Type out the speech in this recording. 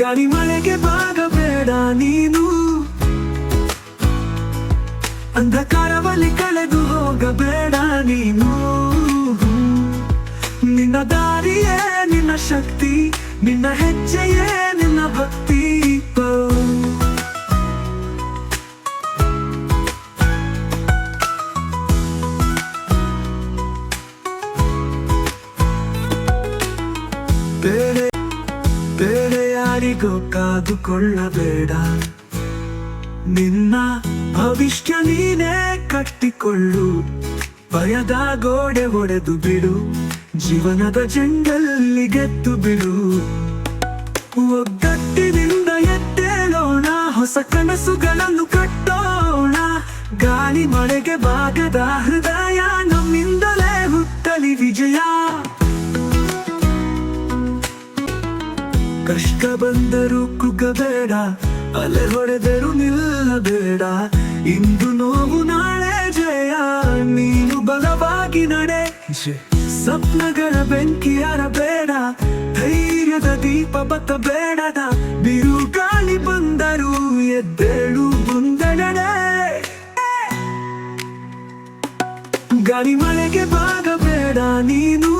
ಗಾಳಿ ಮಳೆಗೆ ಬಾಗಬೇಡ ನೀನು. ಅಂಧಕಾರವಲ್ಲಿ ಕಳೆದು ಹೋಗಬೇಡ ನೀನು. ನಿನ್ನ ದಾರಿಯೇ ನಿನ್ನ ಶಕ್ತಿ, ನಿನ್ನ ಹೆಜ್ಜೆಯೇ ನಿನ್ನ ಭಕ್ತಿ. ಬೇರೆ ಬೇರೆ ಯಾರಿಗೋ ಕಾದುಕೊಳ್ಳಬೇಡ. ನಿನ್ನ ಭವಿಷ್ಯ ನೀನೇ ಕಟ್ಟಿಕೊಳ್ಳು. ಭಯದ ಗೋಡೆ ಒಡೆದು ಬಿಡು. ಜೀವನದ ಜಂಗಲ್ಲಿ ಗೆದ್ದು ಬಿಡು. ಒಗ್ಗಟ್ಟಿನಿಂದ ಎದ್ದೇಳೋಣ. ಹೊಸ ಕನಸುಗಳನ್ನು ಕಟ್ಟೋಣ. ಗಾಳಿ ಮಳೆಗೆ ಬಾಗದ ಹೃದಯ ಕಷ್ಟ ಬಂದರೂ ಕುಗ್ಗಬೇಡ ಅಲೆ ಹೊಡೆದರೂ ನಿಲ್ಲಬೇಡ. ಇಂದು ನೋವು ನಾಳೆ ಜಯ ನೀನು ಬಲವಾಗಿ ನಡೆ. ಸ್ವಪ್ನಗಳ ಬೆಂಕಿಯಾರಬೇಡ ಧೈರ್ಯದ ದೀಪ ಬತ್ತ ಬೇಡದ. ಬಿರುಗಾಳಿ ಬಂದರೂ ಎದ್ದೇಳು ಮುಂದಡೆ ನಡೆ. ಗಾಳಿ ಮಳೆಗೆ ಬಾಗಬೇಡ ನೀನು